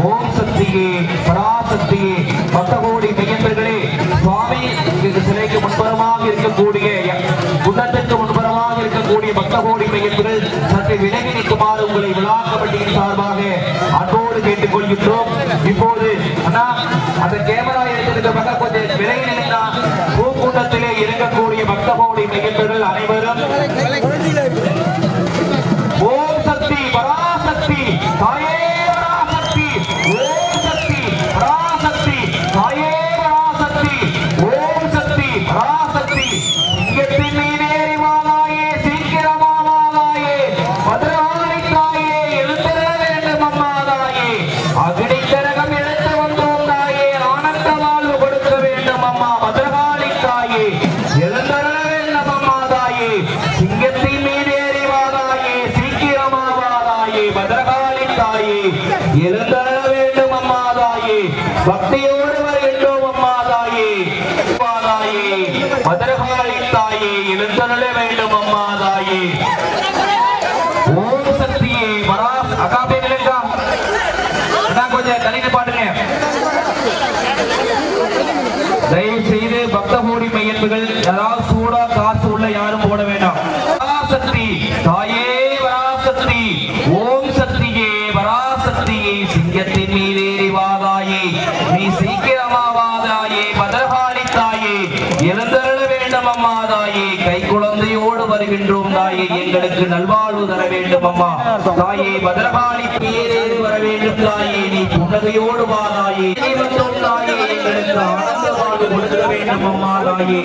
ஓம் சக்தியே பராசக்தியே பக்தகோடி மையந்தர்களே சுவாமி இந்த சிலைக்கு முன்புறமாக இருக்கக்கூடிய குண்டத்திற்கு முன்புறமாக இருக்கக்கூடிய பக்தகோடி மையங்கள் சற்று விலகி நிற்குமாறு உங்களை விழா கமிட்டியின் சார்பாக அன்போடு கேட்டுக் கொள்கின்றோம் இப்போது அண்ணா அந்த கேமரா பக்கம் கொஞ்சம் விலகி நின்றா பூக்கூட்டத்திலே இறங்கக்கூடிய பக்தகோடி மையங்கள் அனைவரும் ஓம் சக்தி பராசக்தி தாயே யாராவது சூடா காசு உள்ள யாரும் போட எங்களுக்கு நல்வாழ்வு தர வேண்டும் அம்மா. தாயே பத்ரகாளி பேரேறி வர வேண்டும் தாயே. நீ புன்னகையோடு வந்தோம் தாயே. எங்களுக்கு ஆனந்த வாழ்வு கொடுக்க வேண்டும் அம்மா தாயே.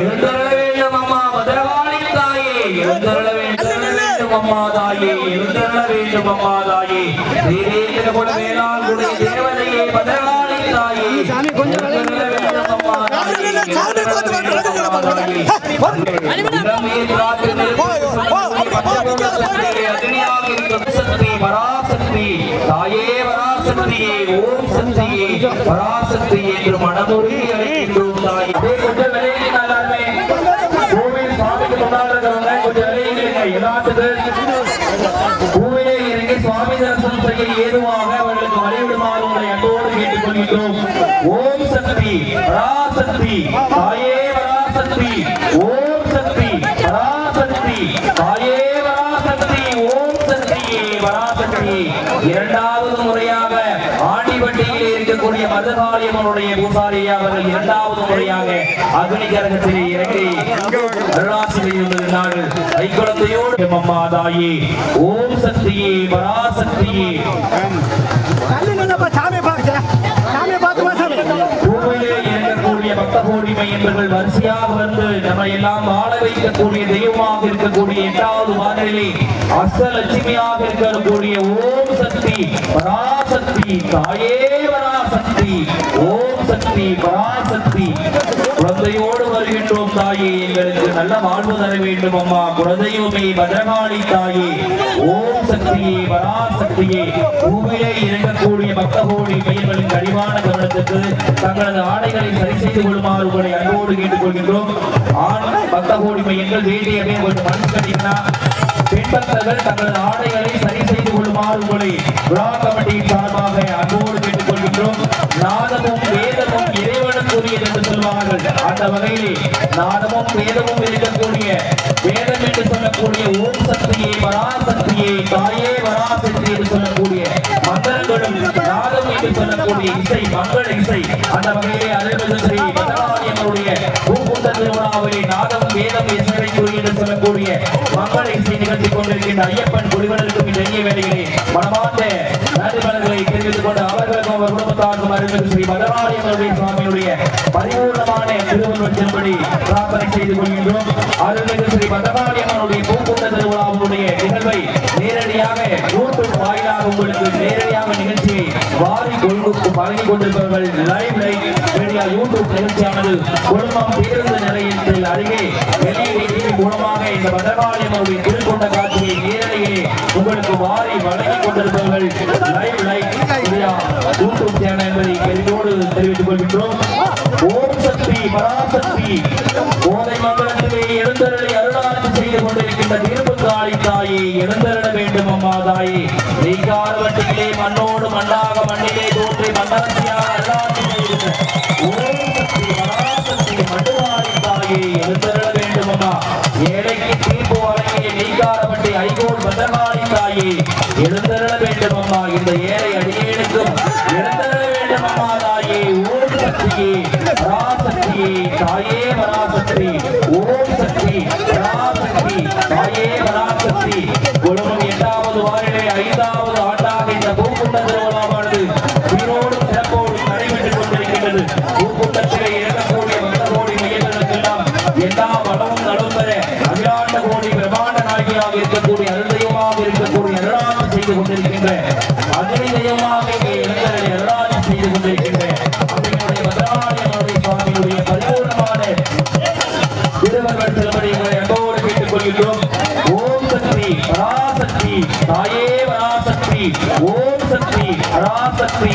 எழுந்தருள வேண்டும் அம்மா. பத்ரகாளி தாயே. எழுந்தருள வேண்டும் அம்மா தாயே. எழுந்தருள வேண்டும் அம்மா தாயே. தேவேந்திர குல வேளாண் குடி தேவதையே பத்ரகாளி தாயே. சாமி பார்த்து வந்து விளக்குங்களை பார்த்து விளக்கு. என்று மனமுருகி அழைக்கின்றோம் தாய் அப்படியே கொஞ்சம் விலகி எல்லாருமே கோவில் சுவாமிக்கு முன்னால் இருக்கிறவங்க கொஞ்சம் விலகிடுங்க எல்லாத்துக்கும் பூமியிலே இறங்கி சுவாமி தரிசனம் செய்ய ஏதுவாக அவர்களுக்கு வழிவிடுமாறு உங்களை அன்போடு கேட்டுக்கொள்கின்றோம் ஓம் சக்தி பராசக்தி தாயே பராசக்தி ஓம் சக்தி பராசக்தி தாயே பராசக்தி ஓம் சக்தியே பராசக்தி இரண்டாவது முறையாக ஆண்டிவட்டியில் இருக்கக்கூடிய மதுகாளியம்மனுடைய பூசாரி அவர்கள் இரண்டாவது முறையாக அக்னி கரகத்திலே இறங்கி அருளாசிரியை இருந்தார்கள் கைக்குழந்தையோடு அம்மா தாயே ஓம் சக்தியே பராசக்தியே. இவர்கள் வரிசையாக வந்து நம்ம எல்லாம் ஆள வைக்கக்கூடிய தெய்வமாக இருக்கக்கூடிய எட்டாவது வானிலை அசலட்சுமியாக இருக்கக்கூடிய ஓம் சக்தி பராசக்தி தாயே பராசக்தி ஓம் சக்தி பராசக்தி குழந்தையோடு வருகின்றோம் தாயே எங்களுக்கு நல்ல வாழ்வு தர வேண்டும் அம்மா. குலதெய்வமே பத்ரகாளி தாயே. ஓம் சக்தியே பராசக்தியே பூமியிலே இறங்கக்கூடிய பக்தகோடி பெயர்களின் கனிவான கவனத்துக்கு தங்களது ஆடைகளை சரி செய்து கொள்ளுமாறு உங்களை அன்போடு கேட்டுக்கொள்கின்றோம். ஆண் பக்தகோடி மையங்கள் வேண்டியவே ஒரு மண் கட்டினா பெண் பக்தர்கள் தங்களது ஆடைகளை சரி செய்து கொள்ளுமாறு உங்களை விழா கமிட்டியின் சார்பாக அன்போடு கேட்டுக்கொள்கின்றோம். நாதமும் வேதமும் இறைவனுக்குரியது என்று சொல்வார்கள். அந்த வகையிலே நாதமும் வேதமும் இருக்கக்கூடிய வேதம் என்று சொல்லக்கூடிய ஓம் சக்தியை பராசக்தியே தாயே பராசக்தி என்று சொல்லக்கூடிய மந்திரங்களும் நாதம் என்று சொல்லக்கூடிய இசை மங்கள இசை. அந்த வகையிலே அருள்மிகு ஸ்ரீ பதவாரியனுடைய பூகுண்ட திருவிழாவிலே நாதம் வேதம் இசைக்குரிய என்று சொல்லக்கூடிய மங்கள இசை நிகழ்த்தி கொண்டிருக்கின்ற ஐயப்பன் குடிவனருக்கும் அருள்மிகு சுவாமியுடைய பரிபூர்ணமான திருவள்ளுவர் பிரார்த்தனை செய்து கொள்கின்றோம். அருள்மிகு ஸ்ரீ பூக்கூட்ட திருவிழாவுடைய நிகழ்வை நேரடியாக யூடியூப் வாயிலாக உங்களுக்கு நேரடியாக நிகழ்ச்சியை வாரி கொள்ளுக்கு வழங்கி கொண்டிருப்பவர்கள் லைவ் லைவ் மீடியா யூடியூப் நிகழ்ச்சியானது குடும்பம் பேருந்து நிலையத்தில் அருகே வெளியே மூலமாக இந்த பதவாரியனுடைய திருக்கொண்ட காட்சியை நேரடியே உங்களுக்கு வாரி வழங்கி கொண்டிருப்பவர்கள் live live media YouTube channel என்பதை பெரியோடு தெரிவித்துக் கொள்கின்றோம். ஓம் சக்தி பராசக்தி. மங்களத்திலே எழுந்தருளை அருளாட்சி செய்து கொண்டிருக்கின்ற தீர்ப்பு காளி எழுந்தருள வேண்டும் அம்மா தாயே. வட்டியிலே மண்ணோடு மண்ணாக மண்ணிலே ஓம் சக்தி பராசக்தி தாயே எழுந்தருள வேண்டும் அம்மா. ஏழைக்கு தீர்ப்பு வழங்கிய நெய்கார வட்டி ஐகோல் பத்திரகாளி தாயே எழுந்தருள வேண்டும் அம்மா. இந்த ஏழை பராசக்தி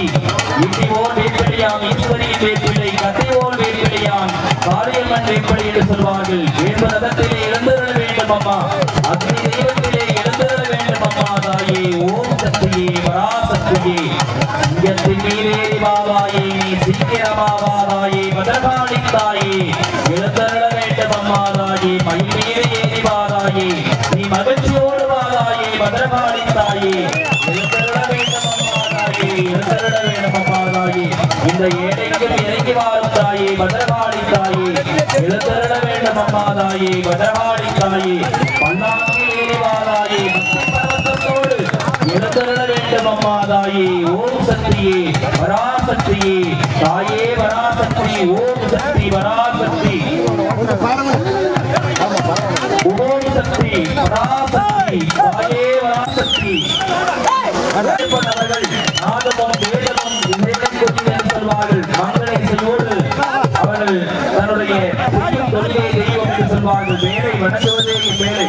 இட்டிவோல் வேப்பிலையாம் ஈஸ்வரியின் வேப்பிலை கட்டையோல் வேப்பிலையாம் காரியம்மன் வேப்பிலை என்று சொல்வார்கள். வேம்பு ரதத்திலே எழுந்தருள வேண்டும் அம்மா. அக்னி தெய்வத்திலே எழுந்தருள வேண்டும் அம்மா தாயே. ஓம் சக்தியே பராசக்தியே. இங்கத்தின் நீரேறி பாபாயே நீ சீக்கிரமாவாதாயே பதர்காளி தாயே. எழுந்தருள வேண்டும் அம்மா தாயே. மயில் இந்த ஏழைக்கும் இறங்கி வாழும் தாயே பதர்காளி தாயே. எழுந்தருள வேண்டும் அம்மா தாயே பதர்காளி தாயே. பல்லாக்கில் ஏறி வாதாயே பரவசத்தோடு எழுந்தருள வேண்டும் அம்மா தாயே. ஓம் சக்தியே வராசக்தியே. தாயே வராசக்தி ஓம் சக்தி பராசக்தி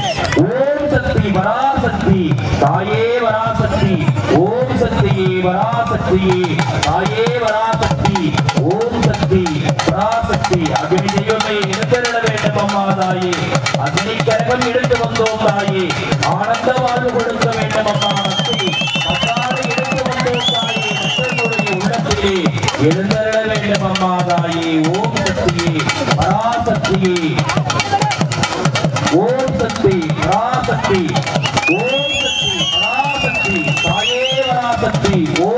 ஓம் சக்தி பராசக்தி தாயே வராசக்தி. ஓம் சக்தியே பராசக்தியே தாயே வராசக்தி. ஓம் சக்தி பராசக்தி அக்னி தெய்வமே எழுந்திருட வேண்டும் அம்மா தாயே. அக்னி கரகம் எடுத்து வந்தோம் தாயே. ஆனந்த வாழ்வு கொடுக்க வேண்டும் அம்மா சக்தி. பத்தாறு எடுத்து வந்தோம் தாயே. உள்ளத்திலே எழுந்திருட வேண்டும் அம்மா தாயே. ஓம் சக்தியே பராசக்தியே சக்தி ஓம் சக்தி பராசக்தி தாயே பராசக்தி ஓம்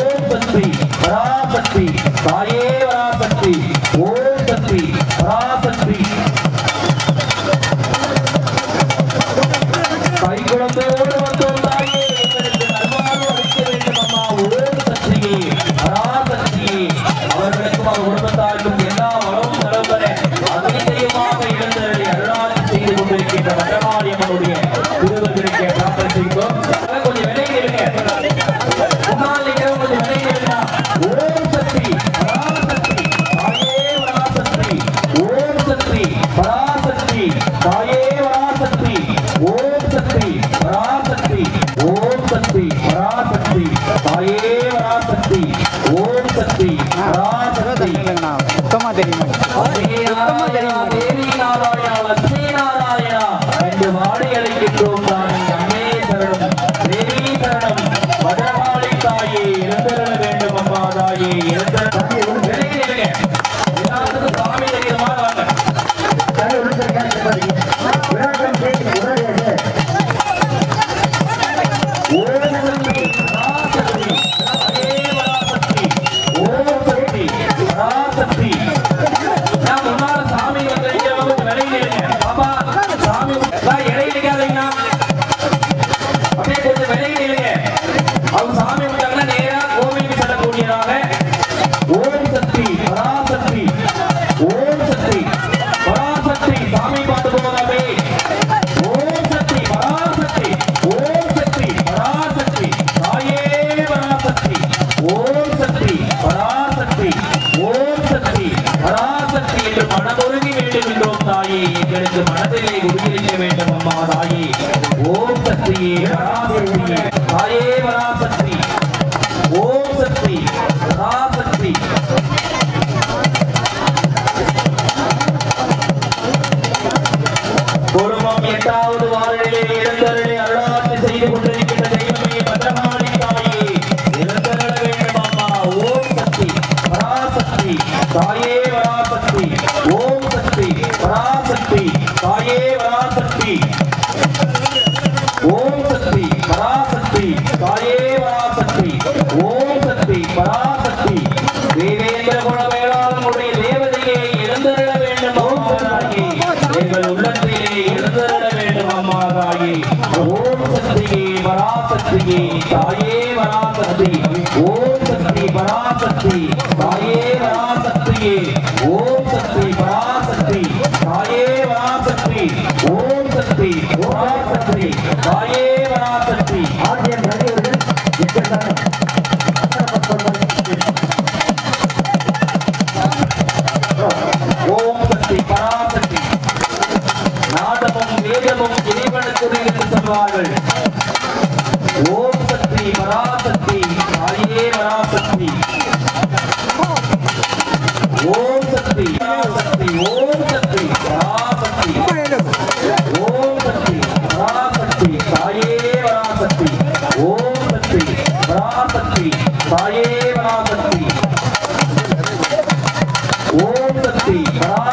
வேண்டும் அம்மா தாயே. ஓம் சக்தியே பராசக்தியே தாயே பராசக்தி ஓம் சக்தி பராசக்தி குடும்பம் எட்டாவது தாயே வராசக்தி. ஓம் சக்தி பராசக்தி. தாயே வராசக்தியே. ஓம் சக்தி பராசக்தி. தாயே வராசக்தி. ஓம் சக்தி பராசக்தி. தாயே வராசக்தி. ஆகிய நடிகர்கள் எக்கட்டான சொல்வார்கள். பராசக்தி காளியே பராசக்தி ஓம் சக்தி சக்தி ஓம் சக்தி பராசக்தி ஓம் சக்தி பராசக்தி காளியே பராசக்தி ஓம் சக்தி பராசக்தி காளியே பராசக்தி ஓம் சக்தி பரா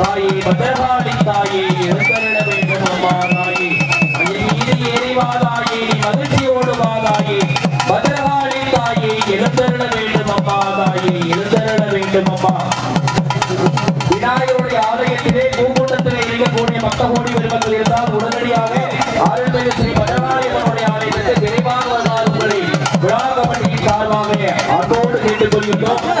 தாயே பத்திரகாளி தாயே எழுந்தருள வேண்டும் அம்மா தாயே மீது ஏறிவா தாயே மகிழ்ச்சியோடு வா தாயே பத்திரகாளி தாயே எழுந்தருள வேண்டும் அம்மா தாயே எழுந்தருள வேண்டும் உடனடியாக ஆழ்ந்த ஸ்ரீ பத்திரகாளியம்மனுடைய ஆலயத்திற்கு விழா கமிட்டியின் சார்பாக அன்போடு கேட்டுக் கொள்கின்றோம்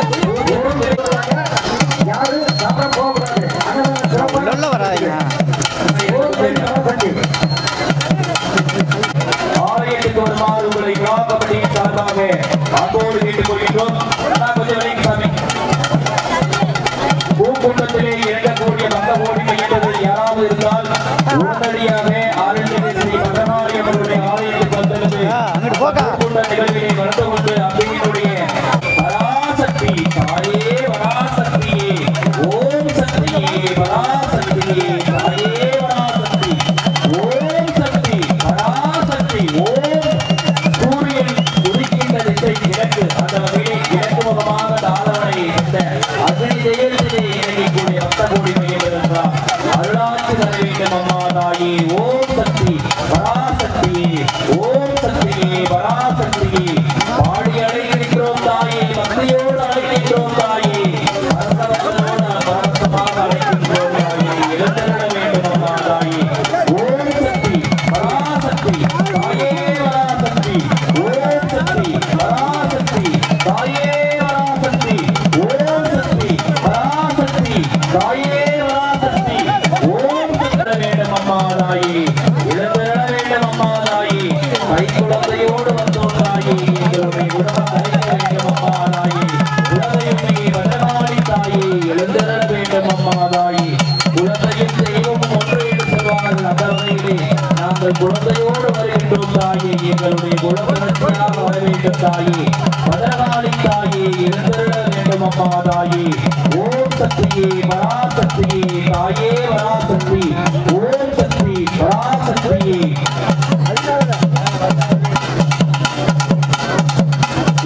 தாயே பதரகாளி தாயே எழுந்தருள வேண்டும் அம்மா தாயே. ஓம் சக்தியே பராசக்தியே தாயே பராசக்தி. ஓம் சக்தி பராசக்தியே.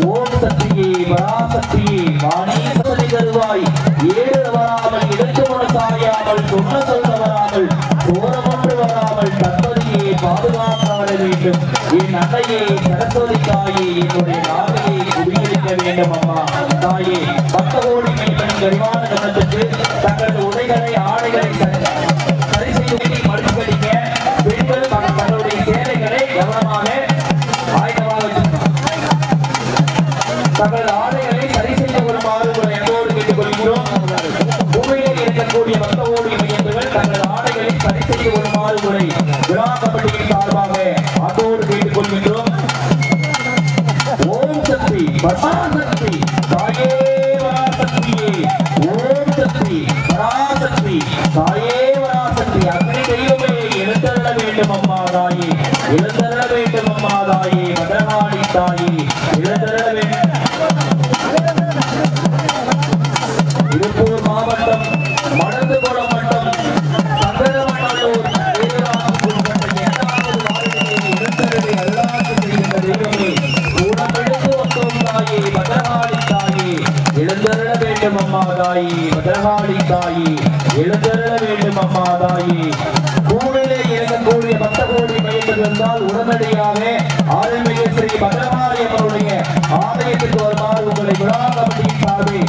ஓம் சக்தியே பராசக்தியே. வாணி சதி தருவாய் ஏழு வராமல் இடத்து மனசாயாமல் சொன்ன சொல்ல வராமல் சோரமன்று வராமல் தந்ததியை பாதுகாப்பாள வேண்டும். என் அன்னையை என்னுடைய நாட்களை உயிரிழக்க வேண்டும் அம்மா தாயே பக்த கோடி பெண்களின் கரிமான தங்களது உடைகளை தாயி பத்ரகாளி தாயி எழுந்தருள வேண்டும் அம்மா தாயி. பூமியிலே இறங்கக்கூடிய பத்த கோடி பயிர்கள் இருந்தால் உடனடியாக ஆளுமையை ஸ்ரீ பத்ரகாளி அவருடைய ஆலயத்திற்கு வருமாறு உங்களை விழா கமிட்டியின் சார்பில்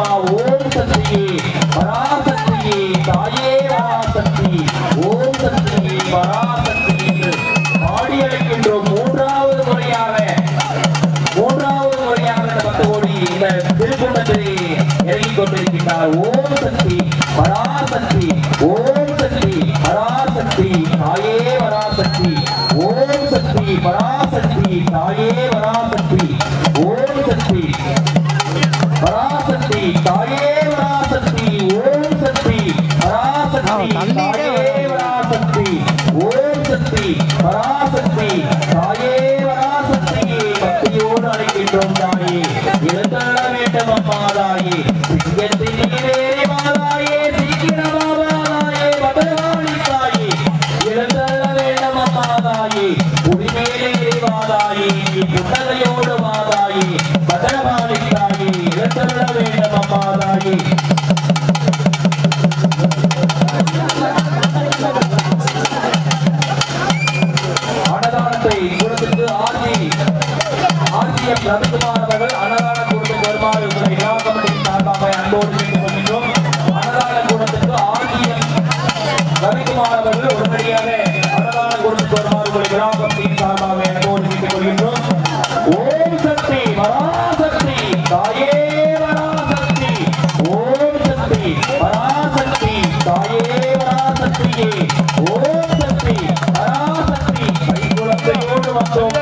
அம்மா ஓம் சக்தி பராசக்தி தாயே பராசக்தி ஓம் சக்தி பராசக்தி என்று பாடி அழைக்கின்றோம் மூன்றாவது முறையாக. மூன்றாவது முறையாக இந்த பத்து கோடி இந்த திருக்குண்டத்திலே இறங்கிக் கொண்டிருக்கிறார் ஓம் கலாபத்தின் சார்பாக எனக்கு ஒதுக்கிட்டுக் கொள்கின்றோம். ஓம் சக்தி பராசக்தி தாயே பராசக்தி. ஓம் சக்தி பராசக்தி தாயே பராசக்தியே. ஓம் சக்தி பராசக்தி. கைக்குளத்தையோடு வந்தோம்.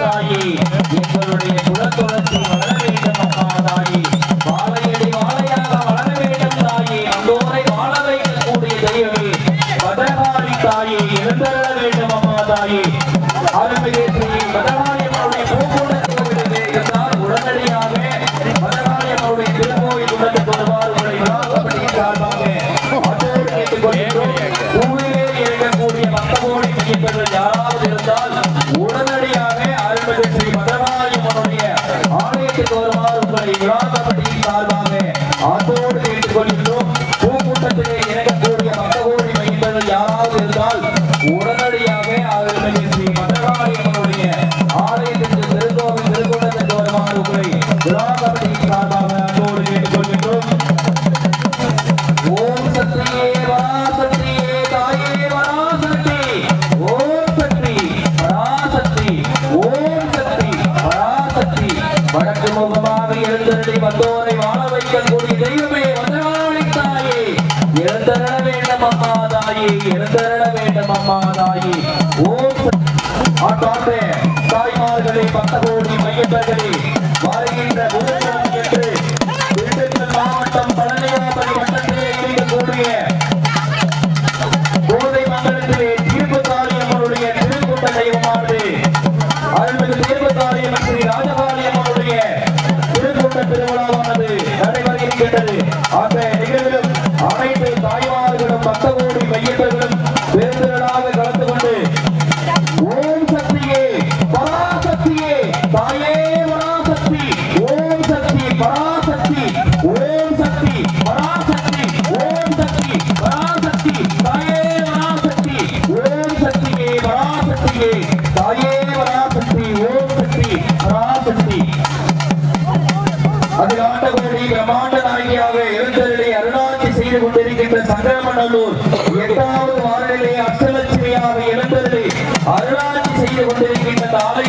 தாய்மார்களே பக்தகோடி மையப்பர்களே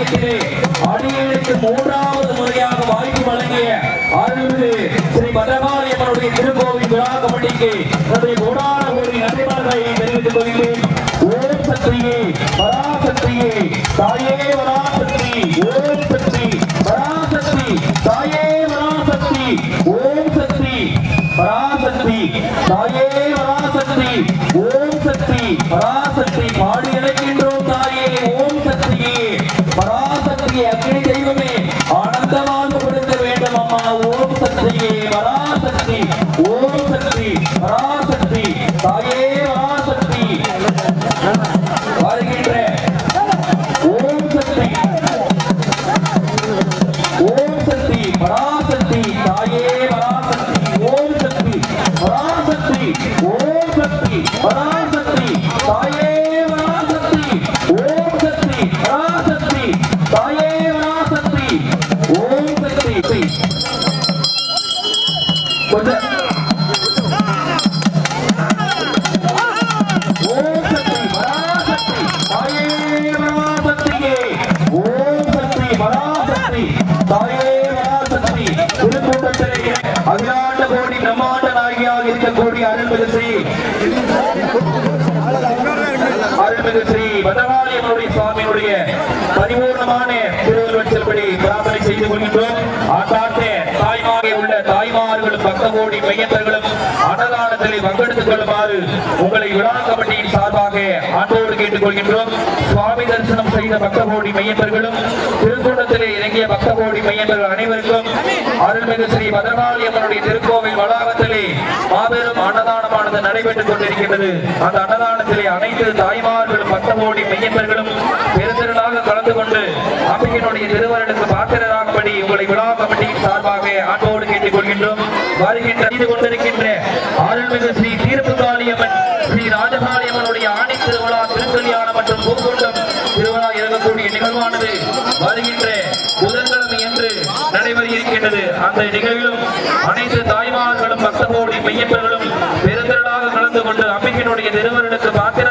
இந்த அடியேனுக்கு மூன்றாவது முறையாக வாய்ப்பு வழங்கிய அருள்மிகு ஸ்ரீ பத்ரகாளியம்மனுடைய திருக்கோவில் விழா கமிட்டிக்கு என்னுடைய கோடான கோடி நன்றிமார்களை தெரிவித்துக் கொள்கிறேன். ஓம் சக்தியே பராசக்தியே தாயே பராசக்தி ஓம் சக்தி பராசக்தி தாயே பராசக்தி ஓம் சக்தி பராசக்தி தாயே பராசக்தி ஓம் சக்தி பராசக்தி. பராசக்தி திருக்கூட்டத்திலே அகிலாண்ட கோடி பிரம்மாண்ட நாயகியாக இருக்கக்கூடிய அருள்மிகு ஸ்ரீ அருள்மிகு ஸ்ரீ பதவாளியனுடைய சுவாமியுடைய பரிபூர்ணமான திருவள்ளுவச்சல்படி பிரார்த்தனை செய்து கொள்கின்றோம். தாய்மார்களும் கோடி மையத்தர்களும் அன்னதானத்திலே பங்கெடுத்துக் கொள்ளுமாறு உங்களை விழா கமிட்டியின் சார்பாக ஆண்டோடு கேட்டுக்கொள்கின்றோம். சுவாமி தரிசனம் செய்த பக்த கோடி மையத்தர்களும் திருக்கூட்டத்திலே இறங்கிய பக்த கோடி மையத்தர்கள் அனைவருக்கும் அருள்மிகு ஸ்ரீ பத்ரகாளியம்மனுடைய திருக்கோவில் வளாகத்திலே மாபெரும் அன்னதானமானது நடைபெற்றுக் கொண்டிருக்கின்றது. அந்த அன்னதானத்திலே அனைத்து தாய்மார்களும் பக்த கோடி மையத்தர்களும் பெருந்திரளாக கலந்து கொண்டு அம்பிகையினுடைய திருவருளுக்கு பாத்திரராகும்படி உங்களை விழா கமிட்டியின் சார்பாக அன்போடு கேட்டுக் கொள்கின்றோம் வருகின்ற செய்து கொண்டிருக்கின்ற அருள்மிகு ஸ்ரீ தீர்ப்புகாளியம்மன் ஸ்ரீ ராஜகாளியம்மனுடைய ஆணி திருவிழா திருக்கல்யாணம் மற்றும் பூக்கொண்டம் திருவிழா இறங்கக்கூடிய நிகழ்வானது வருகின்ற புதன்கிழமை என்று நடைபெற இருக்கின்றது. அந்த நிகழ்விலும் அனைத்து தாய்மார்களும் பக்தகோடி மையப்பர்களும் பெருந்திரளாக கலந்து கொண்டு அம்பிகையினுடைய திருவருளுக்கு பாத்திர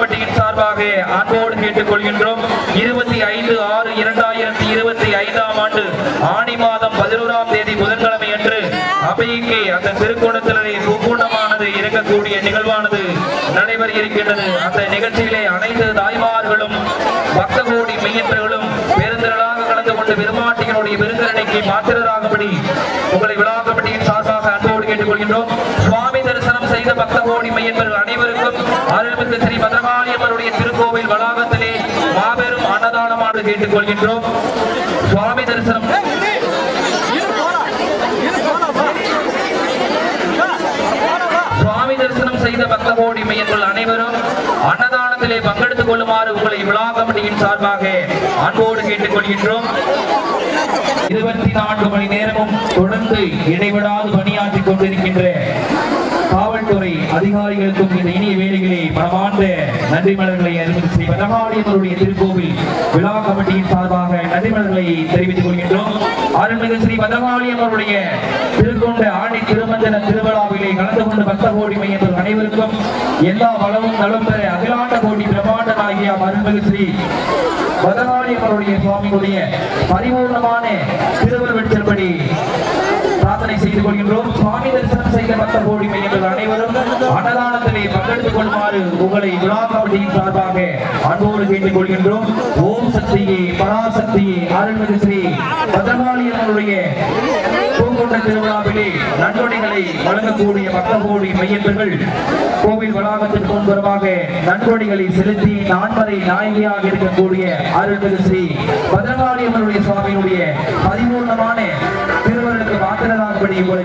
உங்களை சார்பாக அன்போடு கேட்டுக் கொள்கின்றோம் இருபத்தி ஐந்து ஆறு இரண்டாயிரத்தி இருபத்தி ஐந்தாம் ஆண்டு ஆணி மாதம் பதினோராம் தேதி புதன்கிழமை அன்று அம்பிகைக்கு அந்த திருக்கோணத்திலே பூக்கூண்டமானது இருக்கக்கூடிய நிகழ்வானது நடைபெற இருக்கின்றது அந்த நிகழ்ச்சியிலே அனைத்து தாய்மார்களும் பக்த கோடி மையப்பர்களும் பெருந்திரளாக கலந்து கொண்டு பெருமாட்டிகளுடைய விருந்தரணைக்கு பாத்திரராகும்படி உங்களை விழாக்கப்பட்டியின் சார்பாக அன்போடு கேட்டுக்கொள்கின்றோம். சுவாமி செய்த பக்த கோடி அனைவருக்கும் அருள்மிகு ஸ்ரீ பத்ரகாளியம்மனுடைய திருக்கோவில் வளாகத்திலே மாபெரும் அன்னதானமானது கேட்டுக்கொள்கின்றோம். சுவாமி தரிசனம். சுவாமி தரிசனம் செய்த பக்த கோடி மையங்கள் அனைவரும் அன்னதானத்திலே பங்கெடுத்துக் கொள்ளுமாறு உங்களை விழா கமிட்டியின் சார்பாக அன்போடு கேட்டுக் கொள்கின்றோம் இருபத்தி நான்கு மணி நேரமும் தொடர்ந்து இடைவிடாது பணியாற்றிக் கொண்டிருக்கின்ற காவல்துறை அதிகாரிகளுக்கும் இந்த இனிய வேலைகளை மனமார்ந்த நன்றி மலர்களை அறிமுகம் ஸ்ரீ பரமாடியவருடைய திருக்கோவில் விழா கமிட்டியின் சார்பாக நன்றி மலர்களை தெரிவித்துக் கொள்கின்றோம். அருள்மிகு ஸ்ரீ பதமாளியம்மருடைய திருக்கொண்ட ஆணி திருமஞ்சன திருவிழாவிலே கலந்து கொண்ட பக்த கோடி மையங்கள் அனைவருக்கும் எல்லா வளமும் நலம் பெற அகிலாண்ட கோடி பிரமாண்டமாகிய அருள்மிகு ஸ்ரீ பதமாளியம்மருடைய சுவாமிகளுடைய பரிபூர்ணமான திருவள்ளுவச்சல்படி செல்படி செய்து கொள்கின்றோம் சுவாமி தரிசனம் செய்த பக்த கோடி மையங்கள் அனைவரும் அன்னதானத்திலே பங்கெடுத்துக் கொள்ளுமாறு உங்களை விழா கமிட்டியின் சார்பாக அன்போடு கேட்டுக் கொள்கின்றோம் ஓம் சக்தியே பராசக்தியே அருள்மிகு ஸ்ரீ பத்ரகாளி அவருடைய பூங்குன்ற திருவிழாவிலே நன்கொடைகளை வழங்கக்கூடிய பக்த கோடி மையங்கள் கோவில் வளாகத்திற்கு முன்புறமாக நன்கொடைகளை செலுத்தி நான்மறை நாயகியாக இருக்கக்கூடிய அருள்மிகு ஸ்ரீ பத்ரகாளி அவருடைய சுவாமியினுடைய பரிபூர்ணமான அப்படி ஒரு